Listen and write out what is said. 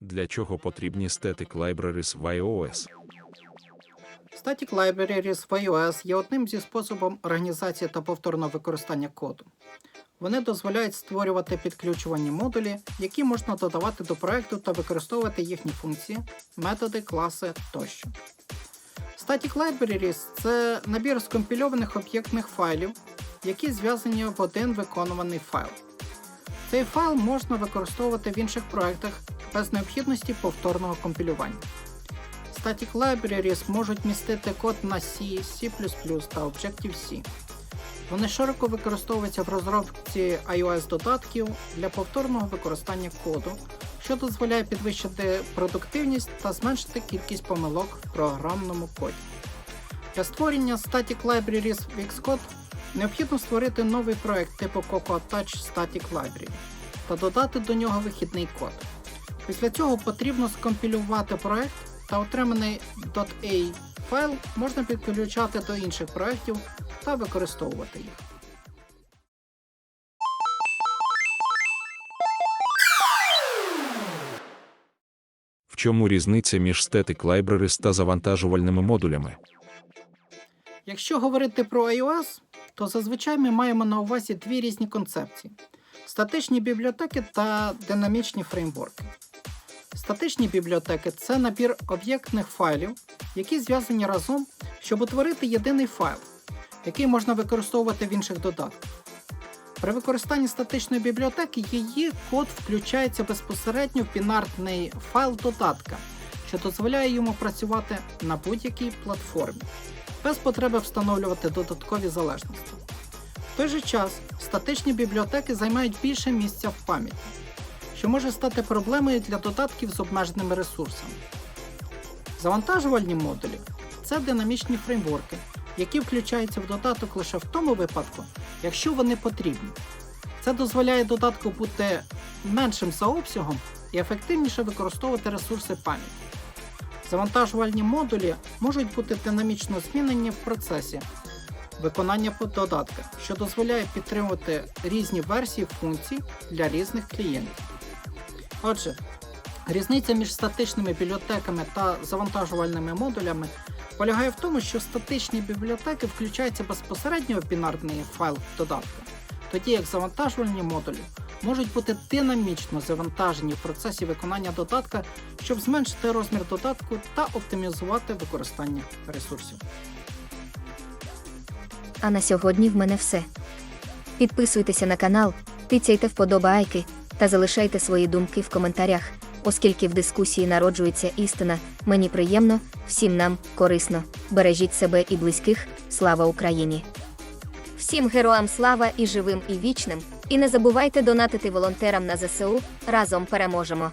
Для чого потрібні Static Libraries в iOS? Static Libraries в iOS є одним зі способів організації та повторного використання коду. Вони дозволяють створювати підключувані модулі, які можна додавати до проекту та використовувати їхні функції, методи, класи тощо. Static Libraries це набір скомпільованих об'єктних файлів, які зв'язані в один виконуваний файл. Цей файл можна використовувати в інших проектах без необхідності повторного компілювання. Static Libraries можуть містити код на C, C++ та Objective-C. Вони широко використовуються в розробці iOS додатків для повторного використання коду, що дозволяє підвищити продуктивність та зменшити кількість помилок в програмному коді. Для створення Static Libraries в Xcode необхідно створити новий проект типу Cocoa Touch Static Library та додати до нього вихідний код. Після цього потрібно скомпілювати проект та отриманий .a файл можна підключати до інших проєктів та використовувати їх. В чому різниця між Static Libraries та завантажувальними модулями? Якщо говорити про iOS, то зазвичай ми маємо на увазі дві різні концепції: статичні бібліотеки та динамічні фреймворки. Статичні бібліотеки це набір об'єктних файлів, які зв'язані разом, щоб утворити єдиний файл, який можна використовувати в інших додатках. При використанні статичної бібліотеки її код включається безпосередньо в бінарний файл додатка, що дозволяє йому працювати на будь-якій платформі, без потреби встановлювати додаткові залежності. В той же час статичні бібліотеки займають більше місця в пам'яті, що може стати проблемою для додатків з обмеженими ресурсами. Завантажувальні модулі це динамічні фреймворки, які включаються в додаток лише в тому випадку, якщо вони потрібні. Це дозволяє додатку бути меншим за обсягом і ефективніше використовувати ресурси пам'яті. Завантажувальні модулі можуть бути динамічно змінені в процесі виконання додатка, що дозволяє підтримувати різні версії функцій для різних клієнтів. Отже, різниця між статичними бібліотеками та завантажувальними модулями полягає в тому, що статичні бібліотеки включаються безпосередньо в бінарний файл додатка, тоді як завантажувальні модулі можуть бути динамічно завантажені в процесі виконання додатка, щоб зменшити розмір додатку та оптимізувати використання ресурсів. А на сьогодні в мене все. Підписуйтеся на канал, тицяйте вподобайки та залишайте свої думки в коментарях, оскільки в дискусії народжується істина. Мені приємно, всім нам корисно. Бережіть себе і близьких. Слава Україні! Всім героям слава і живим, і вічним. І не забувайте донатити волонтерам на ЗСУ. Разом переможемо!